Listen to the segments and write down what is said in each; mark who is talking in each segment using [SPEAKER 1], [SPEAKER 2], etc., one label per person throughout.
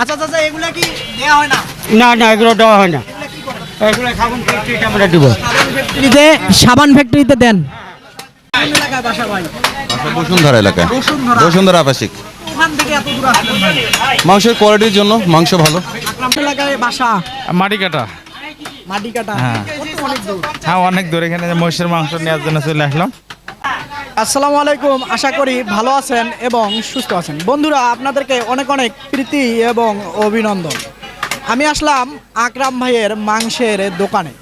[SPEAKER 1] আচ্ছা চাচা এগুলা কি দেয়া হয় না?
[SPEAKER 2] না না এগুলো দেওয়া হয় না।
[SPEAKER 1] এগুলা
[SPEAKER 2] ফ্যাক্টরিতে আমরা দিব।
[SPEAKER 1] সাবান ফ্যাক্টরিতে? সাবান ফ্যাক্টরিতে দেন।
[SPEAKER 3] বসুন্ধরা এলাকায়।
[SPEAKER 1] বসুন্ধরা।
[SPEAKER 3] আবাসিক। মাংসের কোয়ালিটির জন্য মাংস ভালো।
[SPEAKER 1] এলাকায় বাসা?
[SPEAKER 4] মাটি কাটা
[SPEAKER 1] মাটি কাটা
[SPEAKER 4] হ্যাঁ।
[SPEAKER 1] অনেক দূর?
[SPEAKER 4] হ্যাঁ অনেক দূর। এখানে মহিষের মাংস নেওয়ার জন্য চলে আসলাম।
[SPEAKER 1] আসসালামু আলাইকুম, আশা করি ভালো আছেন এবং সুস্থ আছেন। বন্ধুরা, আপনাদেরকে অনেক অনেক প্রীতি এবং অভিনন্দন। আমি আসলাম আকরাম ভাইয়ের মাংসের দোকানে।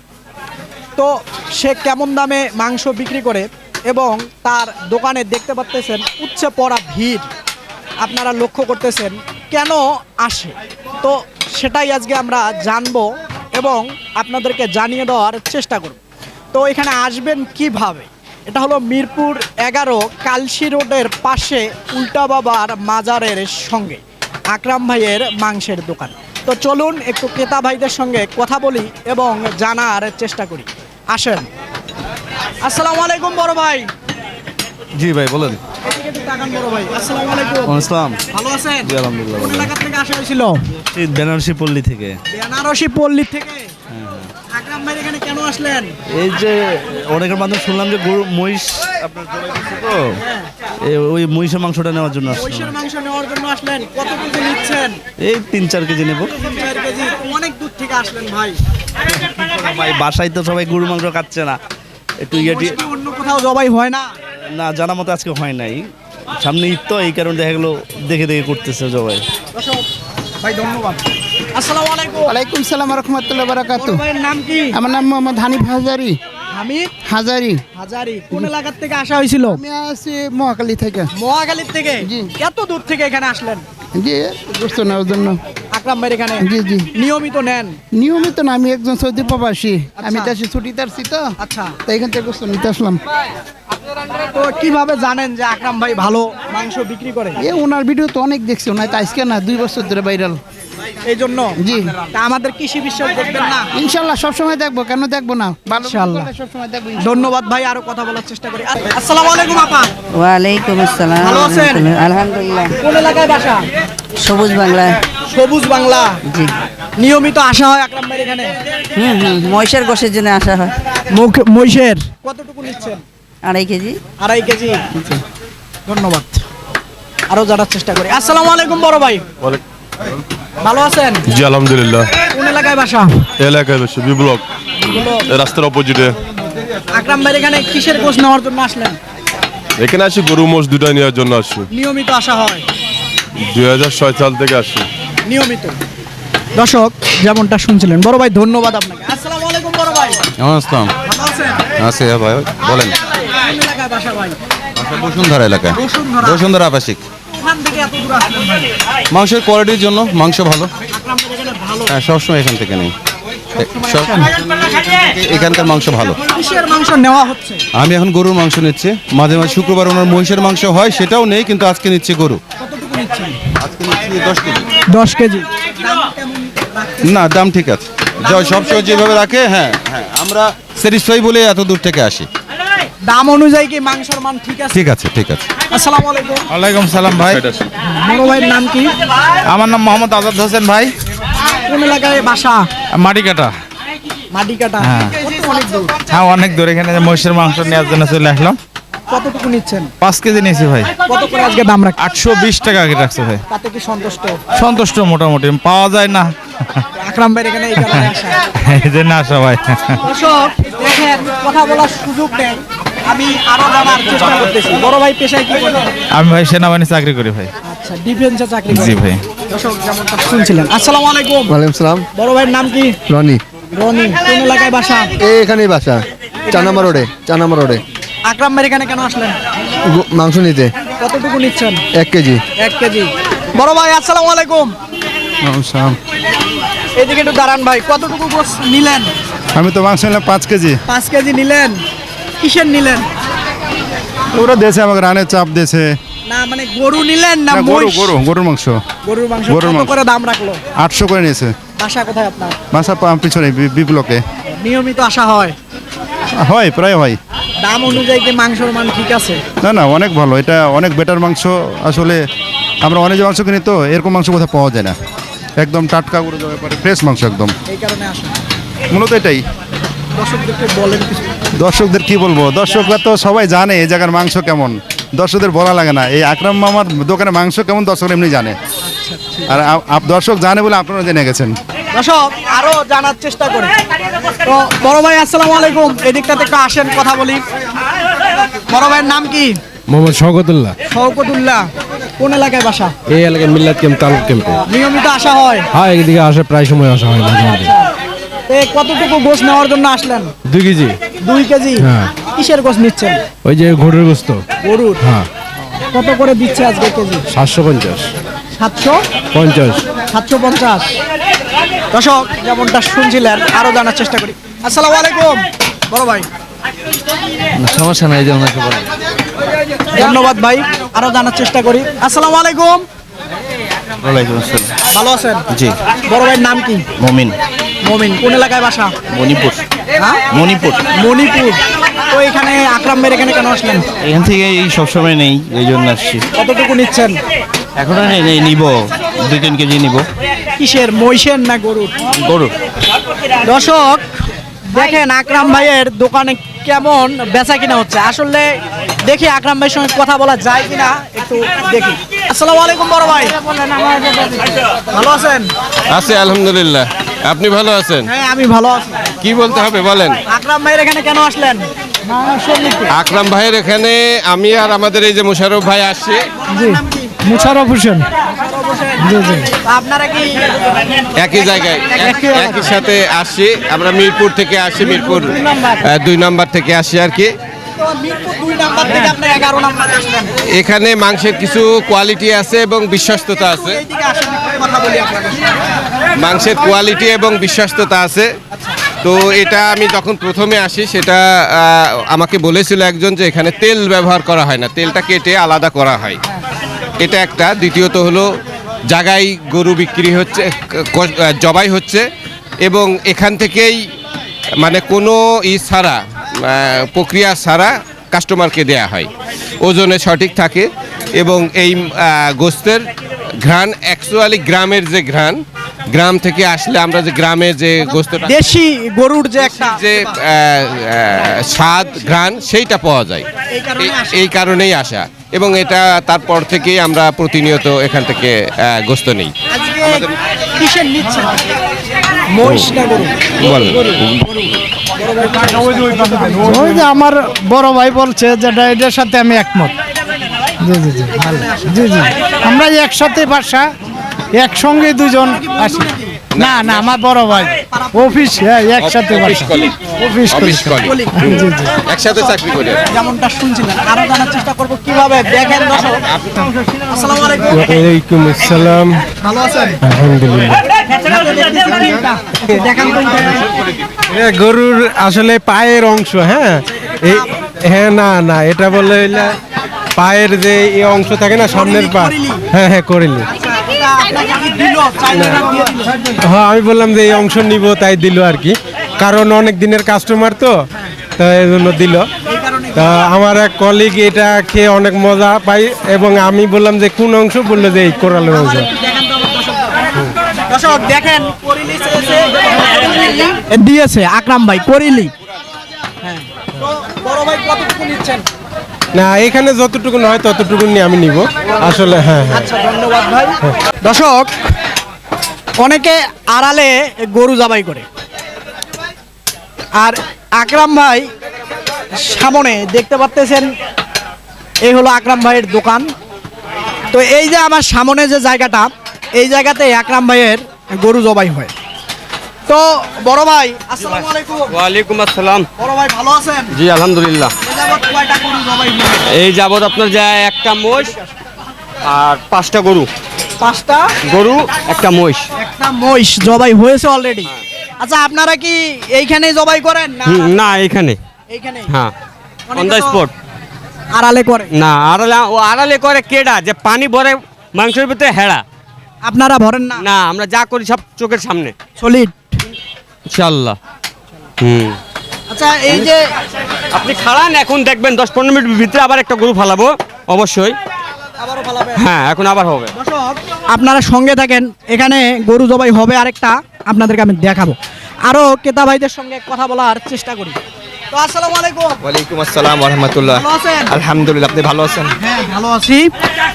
[SPEAKER 1] তো সে কেমন দামে মাংস বিক্রি করে এবং তার দোকানে দেখতে পাচ্তেছেন উচ্ছে পড়া ভিড়। আপনারা লক্ষ্য করতেছেন কেন আসে। তো সেটাই আজকে আমরা জানব এবং আপনাদেরকে জানিয়ে দেওয়ার চেষ্টা করব। তো এখানে আসবেন কীভাবে? এটা হলো মিরপুর এগারো কালসি রোডের পাশে উল্টা বাবার মাজারের সঙ্গে আকরাম ভাইয়ের মাংসের দোকান। তো চলুন একটু ক্রেতা ভাইদের সঙ্গে কথা বলি এবং জানার চেষ্টা করি। আসেন। আসসালামু আলাইকুম বড় ভাই।
[SPEAKER 3] জি ভাই বলেন।
[SPEAKER 1] ভালো আছেন?
[SPEAKER 5] জি, আলহামদুলিল্লাহ,
[SPEAKER 1] থেকে আসা হয়েছিল?
[SPEAKER 5] বেনারসি পল্লী থেকে।
[SPEAKER 1] বেনারসি পল্লী থেকে?
[SPEAKER 5] এই যে অনেকের মাধ্যমে শুনলাম যে গরু মহিষ আপনার তো। ওই মহিষের মাংসটা নেওয়ার জন্য
[SPEAKER 1] মহিষের মাংস নেওয়ার জন্য আসলেন। কত কেজি নিচ্ছেন?
[SPEAKER 5] এই তিন চার কেজি নেব।
[SPEAKER 1] চার কেজি। অনেক দূর থেকে আসলেন ভাই।
[SPEAKER 5] ভাই বাসায় তো সবাই গরু মাংস খাচ্ছে না। একটু ইয়েটি
[SPEAKER 1] অন্য কোথাও জবাই হয় না?
[SPEAKER 5] না জানা মতো আজকে হয় নাই। সামনে ঈদ তো এই কারণে দেখা গেলো দেখে দেখে করতেছে জবাই।
[SPEAKER 1] ভাই ধন্যবাদ। আসসালামু আলাইকুম।
[SPEAKER 6] ওয়ালাইকুম সালাম রহমতুল্লাহ বারাকাতু
[SPEAKER 1] ভাইয়ের নাম কি?
[SPEAKER 6] আমার নাম মোহাম্মদ হানিফ হাজারি।
[SPEAKER 1] হামিদ
[SPEAKER 6] হাজারি।
[SPEAKER 1] হাজারি। কোন এলাকার থেকে আসা হয়েছিল?
[SPEAKER 6] আমি আছি মহাকালী থেকে।
[SPEAKER 1] মহাখালীর থেকে? এত দূর থেকে এখানে আসলেন?
[SPEAKER 6] জি গোস্ত নেওয়ার জন্য।
[SPEAKER 1] আকরাম ভাইয়ের এখানে?
[SPEAKER 6] জি জি।
[SPEAKER 1] নিয়মিত নেন?
[SPEAKER 6] নিয়মিত না আমি একজন সৌদি প্রবাসী। আমি দেশে ছুটিতে আসছি তো।
[SPEAKER 1] আচ্ছা।
[SPEAKER 6] তাই এখান থেকে গোস্ত নিতে আসলাম।
[SPEAKER 1] তো কীভাবে জানেন যে আকরাম ভাই ভালো মাংস বিক্রি করে?
[SPEAKER 6] এ ওনার ভিডিও তো অনেক দেখছি ওনার তো আজকে না দুই বছর ধরে ভাইরাল।
[SPEAKER 1] এই জন্য
[SPEAKER 6] জি।
[SPEAKER 1] তা আমাদের কৃষি বিশ্বাস দেখবেন না।
[SPEAKER 6] ইনশাল্লাহ সবসময় দেখব কেন দেখব না?
[SPEAKER 1] ইনশাল্লাহ।
[SPEAKER 6] সবসময় দেখব
[SPEAKER 1] ধন্যবাদ ভাই আরও কথা বলার চেষ্টা করি। আসসালামু আলাইকুম আপা।
[SPEAKER 7] ওয়ালাইকুম আসসালাম।
[SPEAKER 1] ভালো আছেন?
[SPEAKER 7] আলহামদুলিল্লাহ।
[SPEAKER 1] কোন এলাকায় বাসা?
[SPEAKER 7] সবুজ বাংলা।
[SPEAKER 1] সবুজ বাংলা।
[SPEAKER 7] জি।
[SPEAKER 1] নিয়মিত আসা হয় আকরাম ভাইয়ের এখানে?
[SPEAKER 7] হুম হুম মহিষের গোষের জন্য আসা হয়।
[SPEAKER 1] মুখ মহিষের? কতটুকু নিচ্ছেন?
[SPEAKER 7] আড়াই কেজি।
[SPEAKER 1] আড়াই কেজি? ধন্যবাদ। আরও জানার চেষ্টা করি। আসসালামু আলাইকুম বড় ভাই। ভালো আছেন?
[SPEAKER 8] জি আলহামদুলিল্লাহ।
[SPEAKER 1] কোন এলাকায় বাসা?
[SPEAKER 8] এলাকায় বসে বি ব্লক। রাস্তার অপোজিটে।
[SPEAKER 1] আকরাম ভাইয়ের এখানে কিসের কোষ নেওয়ার জন্য আসলেন?
[SPEAKER 8] এখানে আসি গরু মোষ দুটা নেওয়ার জন্য আসছি
[SPEAKER 1] নিয়মিত আসা হয়?
[SPEAKER 8] দুই হাজার ছয় সাল থেকে আসছি
[SPEAKER 1] নিয়মিত। দর্শক যেমনটা শুনছিলেন বড় ভাই ধন্যবাদ আপনাকে। আসসালামু আলাইকুম বড় ভাই।
[SPEAKER 3] কেমন আসলাম আছে ভাই বলেন।
[SPEAKER 1] এলাকায় বাসা ভাই?
[SPEAKER 3] বসুন্ধরা এলাকায়।
[SPEAKER 1] বসুন্ধরা।
[SPEAKER 3] বসুন্ধরা আবাসিক। মাংসের কোয়ালিটির জন্য মাংস ভালো। হ্যাঁ সবসময় এখান থেকে নেই। এখানকার মাংস ভালো।
[SPEAKER 1] মাংস নেওয়া হচ্ছে?
[SPEAKER 3] আমি এখন গরুর মাংস নিচ্ছি। মাঝে মাঝে শুক্রবার ওনার মহিষের মাংস হয় সেটাও নেই কিন্তু আজকে নিচ্ছে গরু। আজকে নিচ্ছি দশ কেজি।
[SPEAKER 1] দশ কেজি।
[SPEAKER 3] না দাম ঠিক আছে। সবসময় যেভাবে রাখে হ্যাঁ হ্যাঁ আমরা স্যাটিসফাই বলে এত দূর থেকে আসি।
[SPEAKER 1] দাম অনুযায়ী কি মাংসের মান ঠিক আছে?
[SPEAKER 3] ঠিক আছে ঠিক আছে।
[SPEAKER 1] আসসালামু আলাইকুম।
[SPEAKER 4] ওয়ালাইকুম সালাম ভাই।
[SPEAKER 1] বড় ভাইয়ের নাম কি?
[SPEAKER 4] আমার নাম মোহাম্মদ আজাদ হোসেন ভাই।
[SPEAKER 1] কোন এলাকায় বাসা?
[SPEAKER 4] মাটি কাটা
[SPEAKER 1] মাটি কাটা
[SPEAKER 4] হ্যাঁ।
[SPEAKER 1] কত অনেক দূর
[SPEAKER 4] হ্যাঁ অনেক দূর এখানে মহিষের মাংস নেওয়ার জন্য চলে আসলাম।
[SPEAKER 1] কতটুকু নিচ্ছেন?
[SPEAKER 4] পাঁচ কেজি নিয়েছি ভাই।
[SPEAKER 1] কত করে আজকে দাম রাখ
[SPEAKER 4] আটশো বিশ টাকা আগে রাখছে ভাই।
[SPEAKER 1] তাতে কি সন্তুষ্ট?
[SPEAKER 4] সন্তুষ্ট মোটামুটি পাওয়া যায় না।
[SPEAKER 1] আকরাম ভাইয়ের এখানে এই কারণে আসা।
[SPEAKER 4] এই জন্য আসা ভাই।
[SPEAKER 1] দর্শক দেখেন কথা বলার সুযোগ নেই। আমি আরও জানার চেষ্টা করতেছি। বড় ভাই পেশায় কি করেন
[SPEAKER 4] আমি ভাই সেনাবাহিনী চাকরি করি ভাই।
[SPEAKER 1] আচ্ছা ডিফেন্সে চাকরি
[SPEAKER 4] জি ভাই।
[SPEAKER 1] দর্শক যেমনটা শুনছিলেন। আসসালামু আলাইকুম।
[SPEAKER 9] ওয়ালাইকুম সালাম।
[SPEAKER 1] বড় ভাইয়ের নাম কি?
[SPEAKER 9] রনি।
[SPEAKER 1] রনি কোন এলাকায় বাসা?
[SPEAKER 9] এই এখানেই বাসা। রোডে রোডে।
[SPEAKER 1] আকরাম ভাইয়ের এখানে কেন আসলেন?
[SPEAKER 9] মাংস নিতে।
[SPEAKER 1] কতটুকু নিচ্ছেন?
[SPEAKER 9] এক কেজি।
[SPEAKER 1] এক কেজি। বড় ভাই আসসালামু আলাইকুম। এদিকে একটু দাঁড়ান ভাই কতটুকু গোস নিলেন?
[SPEAKER 4] আমি তো মাংস নিলাম পাঁচ কেজি।
[SPEAKER 1] পাঁচ কেজি নিলেন। কিসের নিলেন?
[SPEAKER 4] ওরা দেশে আমাকে রানের চাপ দিয়েছে
[SPEAKER 1] না মানে গরু নিলেন না
[SPEAKER 4] গরু গরু গরুর মাংস।
[SPEAKER 1] গরুর মাংস
[SPEAKER 4] গরুর মাংস।
[SPEAKER 1] করে দাম রাখল?
[SPEAKER 4] আটশো করে নিয়েছে।
[SPEAKER 1] বাসা কোথায় আপনার?
[SPEAKER 4] মাসা পিছনে বিপ্লকে
[SPEAKER 1] নিয়মিত আসা হয়?
[SPEAKER 4] হয় প্রায় হয়।
[SPEAKER 1] দাম অনুযায়ী কি মাংসর মান ঠিক আছে?
[SPEAKER 4] না না অনেক ভালো। এটা অনেক বেটার মাংস। আসলে আমরা অনেক মাংস কিনি তো এরকম মাংস কোথাও পাওয়া যায় না। একদম টাটকা করে ফ্রেশ মাংস একদম।
[SPEAKER 1] এই কারণে আসেন
[SPEAKER 4] মূলত এটাই।
[SPEAKER 1] দর্শকদেরকে বলেন কিছু।
[SPEAKER 4] দর্শকদের কি বলব? দর্শকরা তো সবাই জানে এই জায়গার মাংস কেমন। দর্শকদের বলা লাগে না। এই আকরাম মামার দোকানে মাংস কেমন দর্শকরা এমনি জানে। আর দর্শক জানে বলে আপনারা জেনে গেছেন।
[SPEAKER 1] দর্শক আরও জানার চেষ্টা করি। তো বড় ভাই আসসালামু আলাইকুম। এদিকটাতে একটু আসেন কথা বলি। বড় ভাইয়ের নাম কি?
[SPEAKER 10] মোহাম্মদ শওকতুল্লাহ।
[SPEAKER 1] শওকতুল্লাহ। কোন এলাকায় বাসা?
[SPEAKER 10] এই এলাকায় মিল্লাত ক্যাম্প তালুক ক্যাম্পে।
[SPEAKER 1] নিয়মিত আসা হয়?
[SPEAKER 10] হ্যাঁ এদিকে আসে প্রায় সময় আসা হয় মাঝে মাঝে।
[SPEAKER 1] কতটুকু গোস নেওয়ার জন্য আসলেন?
[SPEAKER 10] দুই কেজি।
[SPEAKER 1] দুই কেজি?
[SPEAKER 10] হ্যাঁ।
[SPEAKER 1] কিসের গোস নিচ্ছেন?
[SPEAKER 10] ওই যে ঘোড়ের গোস্ত।
[SPEAKER 1] গরুর?
[SPEAKER 10] হ্যাঁ।
[SPEAKER 1] কত করে দিচ্ছে আজকে কেজি?
[SPEAKER 10] সাতশো পঞ্চাশ।
[SPEAKER 1] সাতশো?
[SPEAKER 10] পঞ্চাশ।
[SPEAKER 1] সাতশো পঞ্চাশ। দর্শক যেমনটা শুনছিলেন আরও জানার চেষ্টা করি। আসসালামু আলাইকুম। বড় ভাই।
[SPEAKER 9] সমস্যা নাই যে ওনাকে বলে
[SPEAKER 1] ধন্যবাদ ভাই আরও জানার চেষ্টা করি। আসসালামু আলাইকুম।
[SPEAKER 5] ওয়ালাইকুম আসসালাম।
[SPEAKER 1] ভালো আছেন?
[SPEAKER 5] জি।
[SPEAKER 1] বড় ভাইয়ের নাম কি?
[SPEAKER 5] মমিন।
[SPEAKER 1] মমিন কোন এলাকায় বাসা?
[SPEAKER 5] মণিপুর।
[SPEAKER 1] হ্যাঁ?
[SPEAKER 5] মণিপুর।
[SPEAKER 1] মণিপুর। তো এখানে আকরাম ভাইয়ের এখানে কেন আসলেন?
[SPEAKER 5] এখান থেকে এই সবসময় নেই এই জন্য আসছি।
[SPEAKER 1] কতটুকু নিচ্ছেন?
[SPEAKER 5] এখন নিব। দুই তিন কেজি নিব।
[SPEAKER 1] কিসের মহিষের না গরুর?
[SPEAKER 5] গরু
[SPEAKER 1] দর্শক দেখেন আকরাম ভাইয়ের দোকানে কেমন বেচা কিনা হচ্ছে। আসলে দেখি আকরাম ভাইয়ের সঙ্গে কথা বলা যায় কিনা একটু দেখি। আসসালামু আলাইকুম বড় ভাই। ভালো আছেন?
[SPEAKER 8] আছে আলহামদুলিল্লাহ। আপনি ভালো আছেন?
[SPEAKER 1] হ্যাঁ আমি ভালো আছি।
[SPEAKER 8] কি বলতে হবে বলেন?
[SPEAKER 1] আকরাম ভাইয়ের এখানে কেন আসলেন?
[SPEAKER 8] আকরাম ভাইয়ের এখানে আমি আর আমাদের এই যে মুশারফ ভাই আসছি।
[SPEAKER 1] জি মুশারফ হোসেন। জি জি। আপনারা কি
[SPEAKER 8] একই জায়গায় একই সাথে আসছি। আমরা মিরপুর থেকে আসি মিরপুর দুই নাম্বার। থেকে আসি আর কি।
[SPEAKER 1] তো মিরপুর দুই নাম্বার থেকে আপনি এগারো নাম্বারে আসলেন।
[SPEAKER 8] এখানে মাংসের কিছু কোয়ালিটি আছে এবং বিশ্বস্ততা আছে। মাংসের কোয়ালিটি এবং বিশ্বস্ততা আছে। তো এটা আমি যখন প্রথমে আসি, সেটা আমাকে বলেছিল একজন যে এখানে তেল ব্যবহার করা হয় না, তেলটা কেটে আলাদা করা হয়। এটা একটা। দ্বিতীয়ত হলো, জাগাই গরু বিক্রি হচ্ছে জবাই হচ্ছে এবং এখান থেকেই মানে কোনো ই ছাড়া প্রক্রিয়া ছাড়া কাস্টমারকে দেয়া হয়। ওজনে সঠিক থাকে এবং এই গোস্তের ঘ্রাণ অ্যাকচুয়ালি গ্রামের যে ঘ্রাণ গ্রাম থেকে আসলে আমরা যে গ্রামে যে গোস্তটা
[SPEAKER 1] দেশি গরুর যে একটা
[SPEAKER 8] যে স্বাদ ঘ্রাণ সেইটা পাওয়া যায়।
[SPEAKER 1] এই
[SPEAKER 8] কারণেই আসা। এবং এটা তারপর থেকেই আমরা প্রতিনিয়ত এখান থেকে গোস্ত নেই।
[SPEAKER 6] যে আমার বড় ভাই বলছে যেটা এটার সাথে আমি একমত। জি জি জি জি জি। আমরা একসাথে বাসা। একসঙ্গে দুজন আসি। না না আমার বড় ভাই। অফিস হ্যাঁ একসাথে
[SPEAKER 8] অফিস একসাথে চাকরি করে।
[SPEAKER 1] যেমনটা শুনছিলেন আরও জানার চেষ্টা করব কীভাবে দেখেন দর্শক। আসসালামু আলাইকুম।
[SPEAKER 10] আসসালাম।
[SPEAKER 1] ভালো আছেন?
[SPEAKER 10] আলহামদুলিল্লাহ।
[SPEAKER 1] দেখান তো
[SPEAKER 10] এ গরুর আসলে পায়ের অংশ হ্যাঁ? এই হ্যাঁ না না এটা বলে পায়ের যে এই অংশ থাকে না সামনের পা। হ্যাঁ হ্যাঁ করিলি। হ্যাঁ আমি বললাম যে এই অংশ নিব তাই দিল আর কি। কারণ অনেক দিনের কাস্টমার তো তো এই জন্য দিল। তা আমার এক কলিগ এটা খেয়ে অনেক মজা পাই এবং আমি বললাম যে কোন অংশ? বলল যে এই কোরালের অংশ।
[SPEAKER 1] দর্শক। দেখেন দিয়েছে আকরাম ভাই করিলি। হ্যাঁ। বড় ভাই কতটুকু নিচ্ছেন?
[SPEAKER 10] না এখানে যতটুকু হয় ততটুকু নিয়ে আমি নিব। আসলে হ্যাঁ হ্যাঁ।
[SPEAKER 1] আচ্ছা ধন্যবাদ ভাই। দর্শক অনেকে আড়ালে গরু জবাই করে। আর আকরাম ভাই সামনে দেখতে পাচ্তেছেন এই হলো আকরাম ভাইয়ের দোকান। তো এই যে আমার সামনে যে জায়গাটা এই জায়গাতে আকরাম ভাইয়ের গরু জবাই হয়। তো বড় ভাই আসসালামু আলাইকুম।
[SPEAKER 2] ওয়ালাইকুম আসসালাম।
[SPEAKER 1] বড় ভাই ভালো আছেন?
[SPEAKER 2] জি আলহামদুলিল্লাহ? এই যাবৎ আপনার যায় একটা মহিষ আর পাঁচটা গরু।
[SPEAKER 1] পাঁচটা?
[SPEAKER 2] গরু একটা মহিষ।
[SPEAKER 1] একটা মহিষ জবাই হয়েছে অলরেডি আচ্ছা আপনারা কি এইখানে জবাই করেন? না?
[SPEAKER 2] হুম, না এখানে
[SPEAKER 1] এইখানে?
[SPEAKER 2] হ্যাঁ অন দ্য স্পট
[SPEAKER 1] আড়ালে করে।
[SPEAKER 2] না আড়ালে ও আড়ালে করে কেডা? যে পানি ভরে মাংসের ভিতরে হেড়া।
[SPEAKER 1] আপনারা ভরেন না?
[SPEAKER 2] না আমরা যা করি সব চোখের সামনে।
[SPEAKER 1] সলিড
[SPEAKER 2] ইনশাল্লাহ হুম।
[SPEAKER 1] আচ্ছা এই যে
[SPEAKER 2] আপনি খাড়ান এখন দেখবেন দশ পনেরো মিনিট ভিতরে আবার একটা গরু ফালাবো অবশ্যই। হ্যাঁ এখন আবার হবে।
[SPEAKER 1] আপনারা সঙ্গে থাকেন এখানে গরু জবাই হবে আরেকটা আপনাদেরকে আমি দেখাবো। আরও ক্রেতা ভাইদের সঙ্গে কথা বলার চেষ্টা করি। তো আসসালামু আলাইকুম।
[SPEAKER 9] ওয়ালাইকুম আসসালাম রহমতুল্লাহ আলহামদুলিল্লাহ আপনি ভালো আছেন?
[SPEAKER 1] হ্যাঁ ভালো আছি।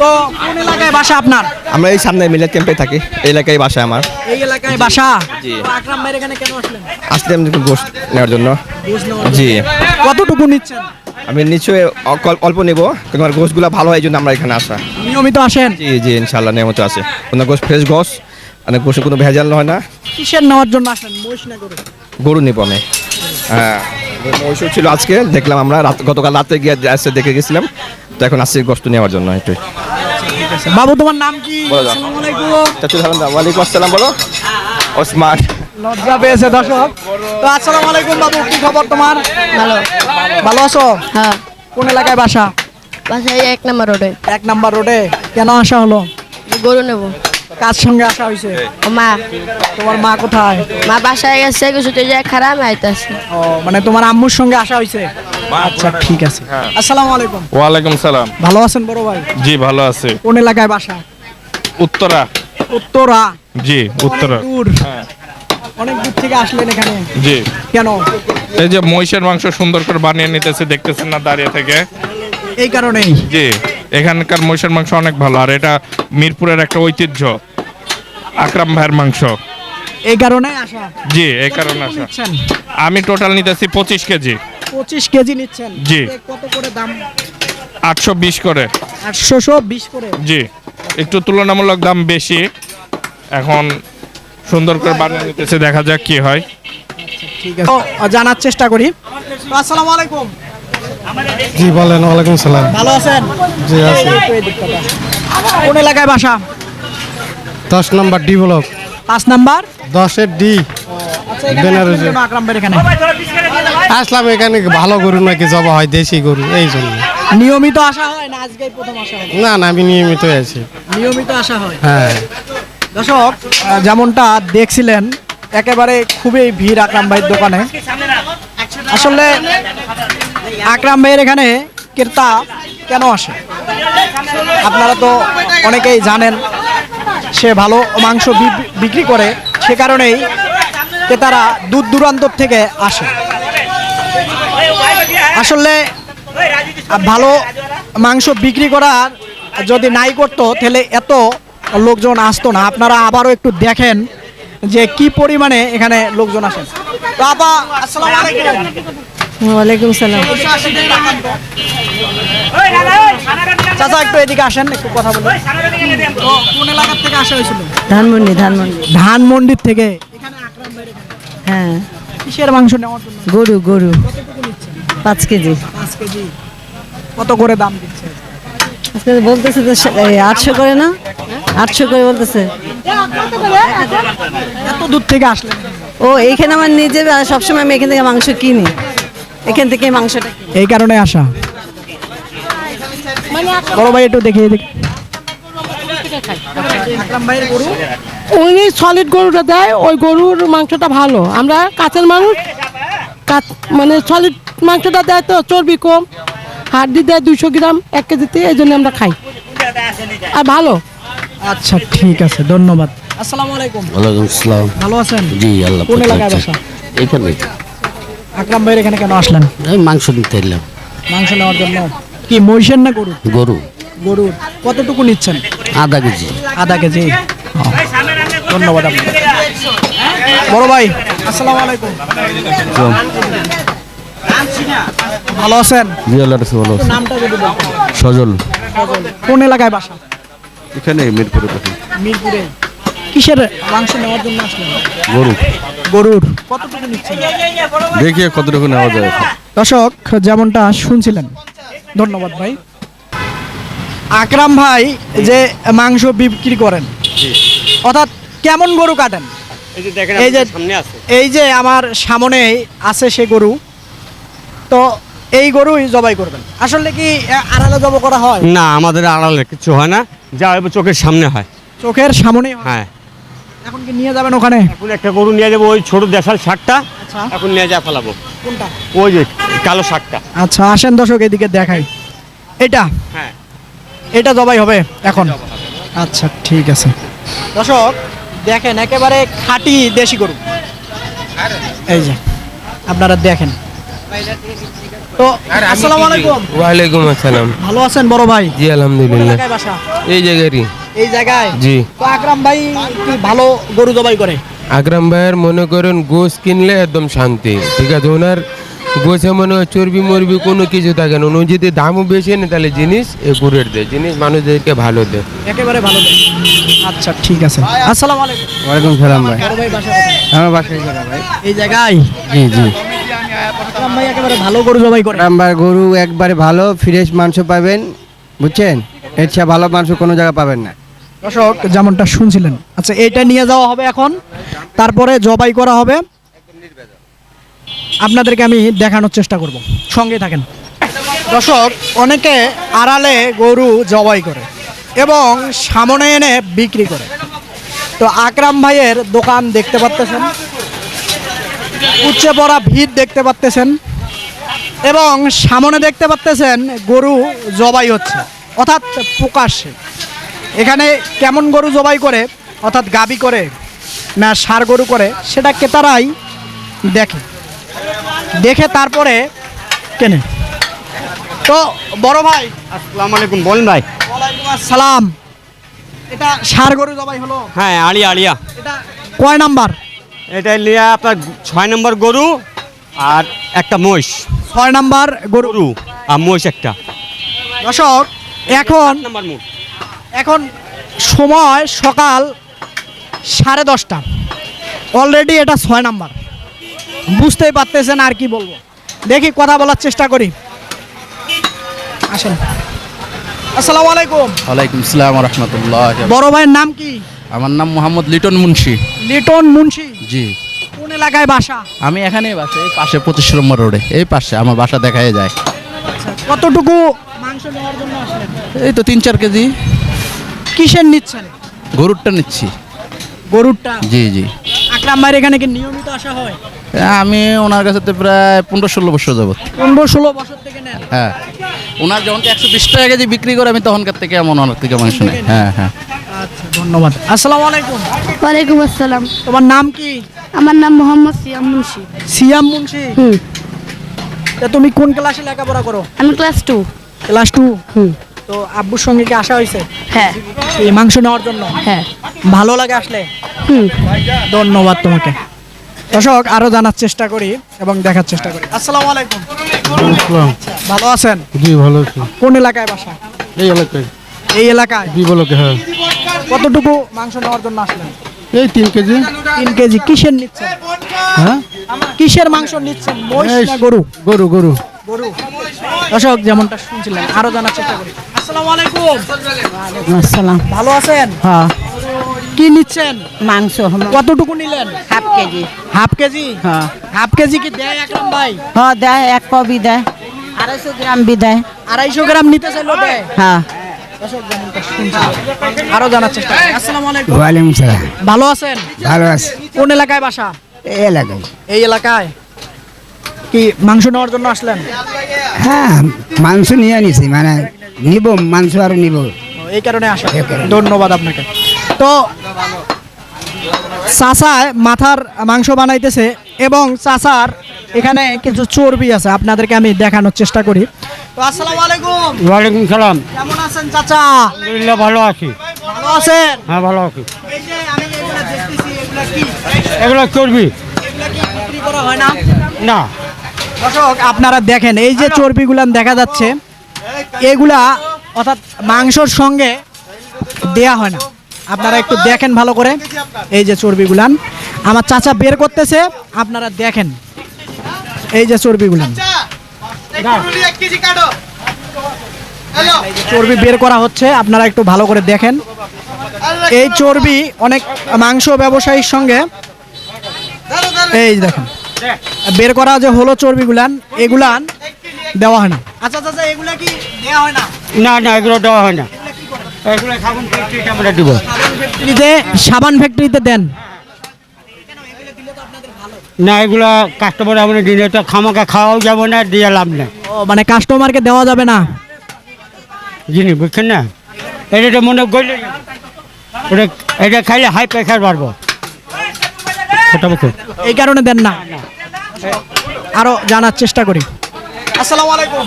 [SPEAKER 1] তো কোন এলাকায় বাসা আপনার?
[SPEAKER 9] আমরা এই সামনে মিলেট ক্যাম্পে থাকি। এই এলাকায় বাসা আমার।
[SPEAKER 1] এই এলাকায় বাসা?
[SPEAKER 9] জি।
[SPEAKER 1] আকরাম ভাইয়ের এখানে কেন আসলেন?
[SPEAKER 9] আসলে আমি একটু গোষ্ঠ নেওয়ার জন্য। জি।
[SPEAKER 1] কতটুকু নিচ্ছেন?
[SPEAKER 9] আমি নিশ্চয়ই অল্প নেব। তোমার গোষ্ঠগুলো ভালো হয় জন্য আমরা এখানে আসা।
[SPEAKER 1] নিয়মিত আসেন?
[SPEAKER 9] জি জি ইনশাল্লাহ নিয়মিত আছে কোনো গোষ্ঠ ফ্রেশ গোষ্ঠ মানে গোষ্ঠে কোনো ভেজাল হয় না।
[SPEAKER 1] কিসের নেওয়ার জন্য আসলেন? মহিষ না গরু?
[SPEAKER 9] গরু নিব আমি। হ্যাঁ। মহিষও ছিল আজকে। দেখলাম আমরা রাত গতকাল রাতে গিয়ে এসে দেখে গেছিলাম। তো এখন আসছি গোষ্ঠ নেওয়ার জন্য একটু।
[SPEAKER 1] বাবু তোমার নাম কি?
[SPEAKER 9] চাচু সালাম ওয়ালাইকুম আসসালাম বলো। ওসমান।
[SPEAKER 1] লজ্জা পেয়েছে দর্শক। তো আসসালামু আলাইকুম বাবু কি খবর তোমার?
[SPEAKER 11] ভালো।
[SPEAKER 1] ভালো আছো?
[SPEAKER 11] হ্যাঁ।
[SPEAKER 1] কোন এলাকায় বাসা?
[SPEAKER 11] বাসায় এক নাম্বার রোডে।
[SPEAKER 1] এক নাম্বার রোডে। কেন আসা হলো?
[SPEAKER 11] গরু নেব।
[SPEAKER 1] কার সঙ্গে আসা হয়েছে?
[SPEAKER 11] মা।
[SPEAKER 1] তোমার মা কোথায়?
[SPEAKER 11] মা বাসায় গেছে কিছু তো যায় খারাপ আইতাছি।
[SPEAKER 1] ও মানে তোমার আম্মুর সঙ্গে আসা হয়েছে? আচ্ছা ঠিক আছে। আসসালামু আলাইকুম।
[SPEAKER 10] ওয়ালাইকুম সালাম।
[SPEAKER 1] ভালো আছেন বড় ভাই?
[SPEAKER 10] জি ভালো আছে।
[SPEAKER 1] কোন এলাকায় বাসা?
[SPEAKER 10] উত্তরা।
[SPEAKER 1] উত্তরা।
[SPEAKER 10] জি উত্তরা।
[SPEAKER 1] দূর। অনেক দূর থেকে আসলেন এখানে?
[SPEAKER 10] জি।
[SPEAKER 1] কেন?
[SPEAKER 10] এই যে মহিষের মাংস সুন্দর করে বানিয়ে নিতেছে দেখতেছেন না দাঁড়িয়ে থেকে?
[SPEAKER 1] এই কারণেই?
[SPEAKER 10] জি। এখানকার মহিষের মাংস অনেক ভালো আর এটা মিরপুরের একটা ঐতিহ্য আকরাম ভাইয়ের মাংস।
[SPEAKER 1] এই কারণে আসা?
[SPEAKER 10] জি এই কারণে আসা। আমি টোটাল নিতেছি পঁচিশ কেজি।
[SPEAKER 1] পঁচিশ কেজি নিচ্ছেন?
[SPEAKER 10] জি।
[SPEAKER 1] কত করে দাম?
[SPEAKER 10] আটশো বিশ করে।
[SPEAKER 1] আটশোশো বিশ করে?
[SPEAKER 10] জি একটু তুলনামূলক দাম বেশি। এখন সুন্দর করে বানিয়ে নিতেছে দেখা যাক কি হয়।
[SPEAKER 1] ঠিক আছে। জানার চেষ্টা করি। আসসালামু আলাইকুম।
[SPEAKER 6] জি বলেন ওয়ালাইকুম সালাম।
[SPEAKER 1] ভালো আছেন?
[SPEAKER 6] জি আছি।
[SPEAKER 1] কোন এলাকায় বাসা?
[SPEAKER 6] দশ নম্বর ডি ব্লক।
[SPEAKER 1] পাঁচ নাম্বার?
[SPEAKER 6] দশের ডি।
[SPEAKER 1] আচ্ছা
[SPEAKER 6] বেনারসে। আসলাম এখানে ভালো গরু নাকি জবা হয় দেশি গরু এই জন্য।
[SPEAKER 1] নিয়মিত আসা হয় না আজকেই প্রথম আসা হয়?
[SPEAKER 6] না না আমি নিয়মিত আছি
[SPEAKER 1] নিয়মিত আসা হয়?
[SPEAKER 6] হ্যাঁ।
[SPEAKER 1] দর্শক যেমনটা দেখছিলেন একেবারে খুবই ভিড় আকরাম ভাইয়ের দোকানে। আসলে আকরাম ভাইয়ের এখানে ক্রেতা কেন আসে? আপনারা তো অনেকেই জানেন, সে ভালো মাংস বিক্রি করে, সে কারণেই ক্রেতারা দূর দূরান্তর থেকে আসে। আসলে ভালো মাংস বিক্রি করার যদি নাই করতো, তাহলে এত লোকজন আসতো না। আপনারা আবারও একটু দেখেন যে কি পরিমাণে এখানে লোকজন আসেন তো আপা, আসসালামু আলাইকুম।
[SPEAKER 11] ওয়ালাইকুম সালাম।
[SPEAKER 1] চাচা একটু এদিকে আসেন একটু কথা বলুন। কোন এলাকার থেকে আসা হয়েছিল
[SPEAKER 7] ধানমন্ডি ধানমন্ডি।
[SPEAKER 1] ধানমন্ডির থেকে।
[SPEAKER 7] হ্যাঁ।
[SPEAKER 1] কিসের মাংস নেওয়ার জন্য?
[SPEAKER 7] গরু গরু। পাঁচ কেজি।
[SPEAKER 1] পাঁচ কেজি। কত করে দাম দিচ্ছে?
[SPEAKER 7] আজকে বলতেছে তো আটশো করে না? আটশো করে বলতেছে।
[SPEAKER 1] এত দূর থেকে আসলেন।
[SPEAKER 7] ও এইখানে আমার নিজে সবসময় আমি এখান থেকে মাংস কিনি। এখান থেকে মাংসটা
[SPEAKER 1] এই কারণে আসা। বড় ভাই একটু দেখি ভাইয়ের গরু
[SPEAKER 11] ওই সলিড গরুটা দেয় ওই গরুর মাংসটা ভালো। আমরা কাঁচের মানুষ মানে সলিড মাংসটা দেয় তো চর্বি কম। হাড্ডি দেয় দুশো গ্রাম এক কেজিতে এই জন্য আমরা খাই। আর ভালো।
[SPEAKER 1] আচ্ছা ঠিক আছে ধন্যবাদ। আসসালামু আলাইকুম।
[SPEAKER 12] ওয়ালাইকুম আসসালাম।
[SPEAKER 1] ভালো আছেন?
[SPEAKER 12] জি আল্লাহ
[SPEAKER 1] কোন এলাকায় বাসা?
[SPEAKER 12] এখানে
[SPEAKER 1] আকরাম ভাইয়ের এখানে কেন আসলেন?
[SPEAKER 12] আমি মাংস নিতে এলাম।
[SPEAKER 1] মাংস নেওয়ার জন্য। কি মহিষের না গরু
[SPEAKER 12] গরু।
[SPEAKER 1] গরুর। কতটুকু নিচ্ছেন?
[SPEAKER 12] আধা কেজি।
[SPEAKER 1] আধা কেজি। ধন্যবাদ আপনাকে। বড় ভাই আসসালামু আলাইকুম। ভালো আছেন?
[SPEAKER 3] জি আল্লাহ রাসূল ভালো আছে।
[SPEAKER 1] নামটা যদি বলতেন।
[SPEAKER 3] সজল।
[SPEAKER 1] কোন এলাকায় বাসা?
[SPEAKER 3] এখানে মিরপুরে
[SPEAKER 1] মিরপুরে। কিসের? মাংস নেওয়ার জন্য আসলেন।
[SPEAKER 3] গরু
[SPEAKER 1] গরুর। কতটুকু নিচ্ছেন?
[SPEAKER 3] দেখি কতটুকু নেওয়া যায়
[SPEAKER 1] দর্শক যেমনটা শুনছিলেন ধন্যবাদ ভাই। আকরাম ভাই যে মাংস বিক্রি করেন অর্থাৎ কেমন গরু কাটেন?
[SPEAKER 2] এই যে
[SPEAKER 1] এই যে
[SPEAKER 2] সামনে আছে।
[SPEAKER 1] এই যে আমার সামনে আছে সে গরু তো এই গরুই জবাই করবেন। আসলে কি আড়ালে জব করা হয়?
[SPEAKER 2] না আমাদের আড়ালে কিছু হয় না যা চোখের সামনে হয়।
[SPEAKER 1] চোখের সামনে
[SPEAKER 2] হ্যাঁ।
[SPEAKER 1] এখন কি নিয়ে যাবেন ওখানে?
[SPEAKER 2] এখন একটা গরু নিয়ে যাব ওই ছোট দেশাল শাকটা।
[SPEAKER 1] আচ্ছা।
[SPEAKER 2] এখন নিয়ে যা ফেলাবো।
[SPEAKER 1] কোনটা?
[SPEAKER 2] ওই যে কালো শাকটা।
[SPEAKER 1] আচ্ছা আসেন দর্শক এদিকে দেখাই। এটা?
[SPEAKER 2] হ্যাঁ।
[SPEAKER 1] এটা জবাই হবে এখন? আচ্ছা ঠিক আছে। দর্শক দেখেন একেবারে খাঁটি দেশি গরু। এই যে আপনারা দেখেন। তো আসসালামু আলাইকুম।
[SPEAKER 10] ওয়ালাইকুম আসসালাম।
[SPEAKER 1] ভালো আছেন বড় ভাই?
[SPEAKER 10] জি আলহামদুলিল্লাহ। এই জায়গারই
[SPEAKER 1] এই জায়গায়?
[SPEAKER 10] জি।
[SPEAKER 1] তো আকরাম ভাই কি ভালো গরু জবাই করে?
[SPEAKER 10] আকরাম ভাইয়ের মনে করেন গোস কিনলে একদম শান্তি। ঠিক আছে ওনার গোছে মনে হয় চর্বি মরবি কোনো কিছু থাকে না। উনি যদি দামও বেশি নেয় তাহলে জিনিস এ কুরের দেয়। জিনিস মানুষদেরকে ভালো দেয়।
[SPEAKER 1] একেবারে ভালো দেয়। আচ্ছা ঠিক আছে। আসসালামু আলাইকুম।
[SPEAKER 12] ওয়ালাইকুম সালাম ভাই।
[SPEAKER 1] ভাই বাসা কোথায়?
[SPEAKER 12] আমার বাসায় করা ভাই।
[SPEAKER 1] এই জায়গায়?
[SPEAKER 12] জি জি।
[SPEAKER 1] আকরাম ভাই একেবারে ভালো গরু জবাই করে।
[SPEAKER 12] নাম্বার গরু একবারে ভালো ফ্রেশ মাংস পাবেন। বুঝছেন? এর চেয়ে ভালো মাংস কোনো জায়গায় পাবেন না।
[SPEAKER 1] দর্শক, যেমনটা শুনছিলেন। আচ্ছা এইটা নিয়ে যাওয়া হবে এখন। তারপরে জবাই করা হবে। আপনাদেরকে আমি দেখানোর চেষ্টা করব। সঙ্গে থাকেন। দর্শক, অনেকে আড়ালে গরু জবাই করে এবং সামনে এনে বিক্রি করে। তো আকরাম ভাইয়ের দোকান দেখতে পাচ্তেছেন উচ্চে পড়া ভিড় দেখতে পাচ্তেছেন এবং সামনে দেখতে পাচ্তেছেন গরু জবাই হচ্ছে। অর্থাৎ প্রকাশ্যে। এখানে কেমন গরু জবাই করে অর্থাৎ গাবি করে না সার গরু করে সেটা ক্রেতারাই দেখে। দেখে তারপরে কেনে। তো বড় ভাই।
[SPEAKER 2] আসসালামু আলাইকুম বলেন ভাই।
[SPEAKER 1] ওয়ালাইকুম আসসালাম। এটা সার গরু জবাই হলো?
[SPEAKER 2] হ্যাঁ আলিয়া আলিয়া।
[SPEAKER 1] এটা কয় নাম্বার?
[SPEAKER 2] এটা নিয়ে আপনার ছয় নম্বর গরু আর একটা মহিষ।
[SPEAKER 1] ছয় নাম্বার গরু।
[SPEAKER 2] গরু আর মহিষ একটা।
[SPEAKER 1] দর্শক এখন
[SPEAKER 2] নাম্বার মুখ
[SPEAKER 1] এখন সময় সকাল সাড়ে দশটা। অলরেডি এটা ছয় নাম্বার। বুঝতেই পারতেছেন আর কি বলব। দেখি কথা বলার চেষ্টা করি। আসেন। আসসালামু আলাইকুম।
[SPEAKER 5] ওয়ালাইকুম আসসালাম রহমতুল্লাহ
[SPEAKER 1] বড় ভাইয়ের নাম কি?
[SPEAKER 5] আমার নাম মোহাম্মদ লিটন মুন্সি।
[SPEAKER 1] লিটন মুন্সি?
[SPEAKER 5] জি।
[SPEAKER 1] কোন এলাকায় বাসা?
[SPEAKER 5] আমি এখানেই বাসা এই পাশে পঁচিশ নম্বর রোডে। এই পাশে আমার বাসা দেখাই যায়।
[SPEAKER 1] কতটুকু মাংস নেওয়ার জন্য আসলেন?
[SPEAKER 5] এই তো তিন চার কেজি।
[SPEAKER 1] কিসের নিচ্ছেন?
[SPEAKER 5] গরুরটা নিচ্ছি।
[SPEAKER 1] গরুরটা?
[SPEAKER 5] জি জি।
[SPEAKER 1] আকরাম ভাইয়ের এখানে কি নিয়মিত আসা হয়?
[SPEAKER 5] আমি ওনার কাছে তো প্রায় পনেরো ষোলো বছর যাবত।
[SPEAKER 1] পনেরো ষোলো বছর থেকে নেন?
[SPEAKER 5] হ্যাঁ। ওনার যখন একশো বিশ টাকা কেজি বিক্রি করে আমি তখনকার থেকে এমন ওনার থেকে মাংস নেই হ্যাঁ হ্যাঁ।
[SPEAKER 1] আচ্ছা ধন্যবাদ। আসসালামু আলাইকুম।
[SPEAKER 11] ওয়ালাইকুম আসসালাম।
[SPEAKER 1] তোমার নাম কি?
[SPEAKER 11] আমার নাম মোহাম্মদ সিয়াম মুন্সি।
[SPEAKER 1] সিয়াম মুন্সি? তা তুমি কোন ক্লাসে লেখাপড়া করো?
[SPEAKER 11] আমি ক্লাস টু।
[SPEAKER 1] Class two? তো আব্বুর সঙ্গে কি আসা হয়েছে?
[SPEAKER 11] হ্যাঁ।
[SPEAKER 1] এই মাংস নেওয়ার জন্য?
[SPEAKER 11] হ্যাঁ।
[SPEAKER 1] ভালো লাগে আসলে?
[SPEAKER 11] হুম।
[SPEAKER 1] ধন্যবাদ তোমাকে। দর্শক আরও জানার চেষ্টা করি এবং দেখার চেষ্টা করি। আসসালামু আলাইকুম। ভালো আছেন?
[SPEAKER 10] জি ভালো আছি।
[SPEAKER 1] কোন এলাকায় বাসা?
[SPEAKER 10] এই এলাকায়।
[SPEAKER 1] এই এলাকায়?
[SPEAKER 10] বিবলকে হ্যাঁ।
[SPEAKER 1] কতটুকু মাংস নেওয়ার জন্য আসলেন?
[SPEAKER 10] এই তিন কেজি।
[SPEAKER 1] তিন কেজি। কিসের নিচ্ছেন?
[SPEAKER 10] হ্যাঁ?
[SPEAKER 1] কিসের মাংস নিচ্ছেন? মহিষ না গরু?
[SPEAKER 10] গরু গরু।
[SPEAKER 1] গরু। দর্শক যেমনটা শুনছিলেন আরও জানার চেষ্টা করি। আসসালামু আলাইকুম।
[SPEAKER 7] আসসালাম।
[SPEAKER 1] ভালো আছেন?
[SPEAKER 7] হ্যাঁ।
[SPEAKER 1] কি নিচ্ছেন?
[SPEAKER 7] মাংস
[SPEAKER 1] কতটুকু নিলেন?
[SPEAKER 7] Half KG.
[SPEAKER 1] Half KG?
[SPEAKER 7] হ্যাঁ।
[SPEAKER 1] হাফ কেজি কি দেয় ভাই?
[SPEAKER 7] হ্যাঁ দেয় এক কবি দেয়। আড়াইশো গ্রাম বি দেয়।
[SPEAKER 1] আড়াইশো গ্রাম নিতে চাইলো দেয়
[SPEAKER 7] হ্যাঁ।
[SPEAKER 1] আরও জানার চেষ্টা আসসালামু আলাইকুম।
[SPEAKER 12] ওয়ালাইকুম সালাম।
[SPEAKER 1] ভালো আছেন?
[SPEAKER 12] ভালো আছে।
[SPEAKER 1] কোন এলাকায় বাসা?
[SPEAKER 12] এই এলাকায়।
[SPEAKER 1] এই এলাকায়? কি মাংস নেওয়ার জন্য আসলেন?
[SPEAKER 12] হ্যাঁ মাংস নিয়ে নিছি মানে নিব মাংস আর নিব।
[SPEAKER 1] এই কারণে আসা ধন্যবাদ আপনাকে। তো চাচায় মাথার মাংস বানাইতেছে এবং চাচার এখানে কিছু চর্বি আছে আপনাদেরকে আমি দেখানোর চেষ্টা করি। তো আসসালামু আলাইকুম।
[SPEAKER 10] ওয়ালাইকুম সালাম।
[SPEAKER 1] কেমন আছেন চাচা?
[SPEAKER 10] আলহামদুলিল্লাহ ভালো আছি।
[SPEAKER 1] ভালো আছেন?
[SPEAKER 10] হ্যাঁ ভালো আছি।
[SPEAKER 1] এই যে আমি এগুলা দেখতেছি এগুলা কি?
[SPEAKER 10] এগুলো চর্বি।
[SPEAKER 1] এগুলা কি বিক্রি করা হয় না?
[SPEAKER 10] না।
[SPEAKER 1] দর্শক আপনারা দেখেন এই যে চর্বিগুলা দেখা যাচ্ছে এগুলা অর্থাৎ মাংসর সঙ্গে দেয়া হয় না। আপনারা একটু দেখেন ভালো করে এই যে চর্বিগুলান আমার চাচা বের করতেছে আপনারা দেখেন এই যে চর্বিগুলান চর্বি বের করা হচ্ছে আপনারা একটু ভালো করে দেখেন। এই চর্বি অনেক মাংস ব্যবসায়ীর সঙ্গে এই দেখেন। বের করা যে হলো চর্বিগুলান এগুলান দেওয়া হয় না। আচ্ছা চাচা এগুলা কি দেওয়া হয় না?
[SPEAKER 10] না না এগুলো দেওয়া হয় না। এগুলো খাবুন ফ্যাক্টরিতে আমরা দিব।
[SPEAKER 1] ফ্যাক্টরিতে সাবান ফ্যাক্টরিতে দেন।
[SPEAKER 10] না এগুলো কাস্টমার আমরা দিনে তো খামাকা খাওয়াও যাব না দিয়ে লাভ নেই।
[SPEAKER 1] ও মানে কাস্টমারকে দেওয়া যাবে না?
[SPEAKER 10] জিনিস বুঝছেন না?
[SPEAKER 13] এটা মনে গইলে ওটা এটা খাইলে হাই প্রেশার বাড়বো। ওটা বলছো
[SPEAKER 1] এই কারণে দেন না। আরও জানার চেষ্টা করি। আসসালামু আলাইকুম।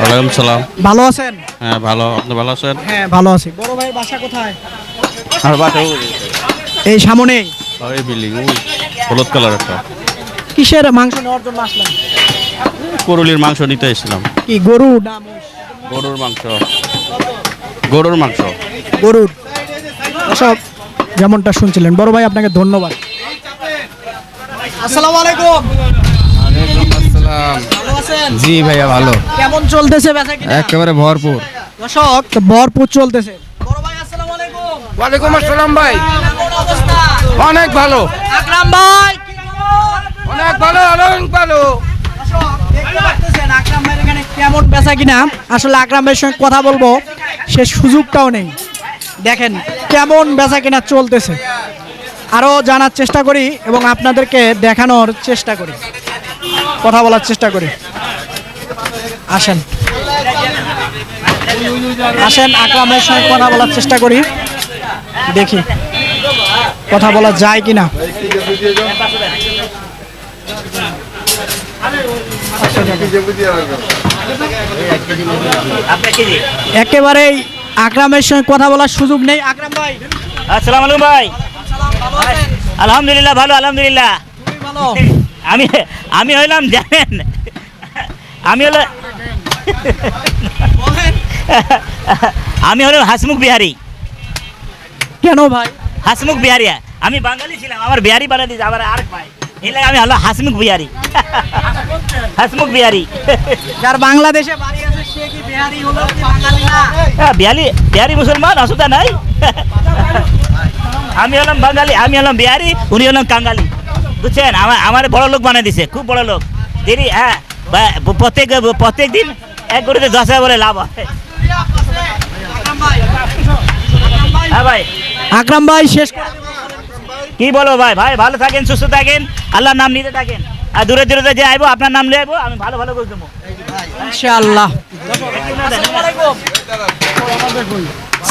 [SPEAKER 5] ওয়ালাইকুম সালাম।
[SPEAKER 1] ভালো আছেন?
[SPEAKER 5] হ্যাঁ ভালো। আপনি ভালো আছেন?
[SPEAKER 1] হ্যাঁ ভালো আছি। বড় ভাইয়ের বাসা কোথায়?
[SPEAKER 5] আর বাসা
[SPEAKER 1] এই সামনে।
[SPEAKER 5] ওই বিল্ডিং হলুদ কালার একটা।
[SPEAKER 1] কিসের মাংস নেওয়ার জন্য আসলেন?
[SPEAKER 5] করুলির মাংস নিতে এসেছিলাম।
[SPEAKER 1] কি গরু না
[SPEAKER 5] গরুর মাংস। গরুর মাংস।
[SPEAKER 1] গরুর। সব যেমনটা শুনছিলেন বড় ভাই আপনাকে ধন্যবাদ। আসসালামু আলাইকুম। ভালো আছেন?
[SPEAKER 12] জি ভাইয়া ভালো।
[SPEAKER 1] কেমন চলতেছে কিনা?
[SPEAKER 12] একেবারে ভরপুর।
[SPEAKER 1] দর্শক ভরপুর চলতেছে। বড় ভাই আসসালামু আলাইকুম।
[SPEAKER 12] ওয়ালাইকুম আসসালাম ভাই। অনেক ভালো।
[SPEAKER 1] আকরাম ভাই।
[SPEAKER 12] অনেক ভালো অনেক ভালো।
[SPEAKER 1] আকরাম ভাইয়ের এখানে কেমন বেচা কিনা? আসলে আকরাম ভাইয়ের সঙ্গে কথা বলব সে সুযোগটাও নেই। দেখেন কেমন বেচা কিনা চলতেছে। আরও জানার চেষ্টা করি এবং আপনাদেরকে দেখানোর চেষ্টা করি। কথা বলার চেষ্টা করি। আসেন। আসেন আকরাম সঙ্গে কথা বলার চেষ্টা করি। দেখি, কথা বলা যায় কি না একেবারেই আকরামের সঙ্গে কথা বলার সুযোগ নেই। আকরাম ভাই।
[SPEAKER 13] আসসালামু ভাই। আলহামদুলিল্লাহ ভালো আলহামদুলিল্লাহ। আমি আমি হইলাম জানেন? আমি হলো আমি হলাম হাসমুখ বিহারি।
[SPEAKER 1] কেন ভাই?
[SPEAKER 13] হাসমুখ বিহারি। আমি বাঙালি ছিলাম আমার বিহারি বানা দিয়েছে আবার আরেক ভাই। আমি হলো হাসমুখ বিহারি। হাসমুখ বিহারি।
[SPEAKER 1] যার বাংলাদেশে বিহারি
[SPEAKER 13] হ্যাঁ, বিহারি মুসলমান অসুবিধা নাই। আমি হলাম বাঙালি আমি হলাম বিহারি উনি হলাম কাঙ্গালি বুঝছেন? আমার আমার বড় লোক বানিয়ে দিছে খুব বড় লোক। দেরি হ্যাঁ প্রত্যেক প্রত্যেক দিন এক গরুতে দশ হাজার বলে লাভ হয়। হ্যাঁ ভাই।
[SPEAKER 1] আকরাম ভাই শেষ
[SPEAKER 13] কি বলো ভাই? ভাই ভালো থাকেন সুস্থ থাকেন আল্লাহর নাম নিতে থাকেন। আর দূরে দূরে যে আইবো আপনার নাম নিয়ে আইবো আমি ভালো ভালো করে দেবো।
[SPEAKER 1] ইনশাআল্লাহ।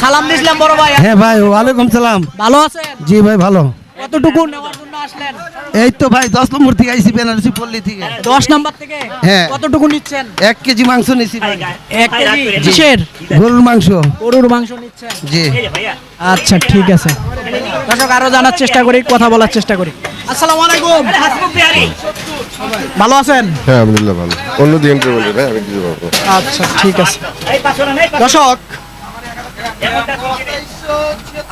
[SPEAKER 1] সালাম দিছিলাম বড় ভাই।
[SPEAKER 12] হ্যাঁ ভাই ওয়ালাইকুম সালাম।
[SPEAKER 1] ভালো আছেন?
[SPEAKER 12] জি ভাই ভালো।
[SPEAKER 1] কতটুকু নেওয়ার জন্য আসলেন?
[SPEAKER 12] এই তো ভাই দশ নম্বর থেকে আইসি বেনারসি পল্লী থেকে।
[SPEAKER 1] দশ নাম্বার থেকে?
[SPEAKER 12] হ্যাঁ।
[SPEAKER 1] কতটুকু নিচ্ছেন?
[SPEAKER 12] এক কেজি মাংস নিছি ভাই।
[SPEAKER 1] এক কেজি? কিসের?
[SPEAKER 12] গরুর মাংস।
[SPEAKER 1] গরুর মাংস নিচ্ছেন?
[SPEAKER 12] জি।
[SPEAKER 1] আচ্ছা ঠিক আছে। দর্শক আরও জানার চেষ্টা করি কথা বলার চেষ্টা করি। আসসালামু আলাইকুম। ভালো আছেন?
[SPEAKER 5] হ্যাঁ আলহামদুলিল্লাহ ভালো। অন্য দিন বলি না আমি কিছু
[SPEAKER 1] আচ্ছা ঠিক আছে। দর্শক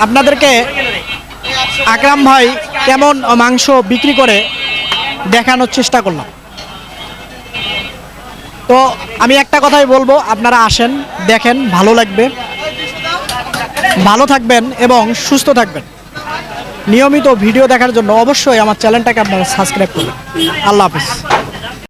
[SPEAKER 1] আপনাদেরকে আকরাম ভাই কেমন মাংস বিক্রি করে দেখানোর চেষ্টা করলাম। তো আমি একটা কথাই বলব, আপনারা আসেন, দেখেন, ভালো লাগবে। ভালো থাকবেন এবং সুস্থ থাকবেন। নিয়মিত ভিডিও দেখার জন্য অবশ্যই আমার চ্যানেলটাকে আপনারা সাবস্ক্রাইব করবেন। আল্লাহ হাফিজ।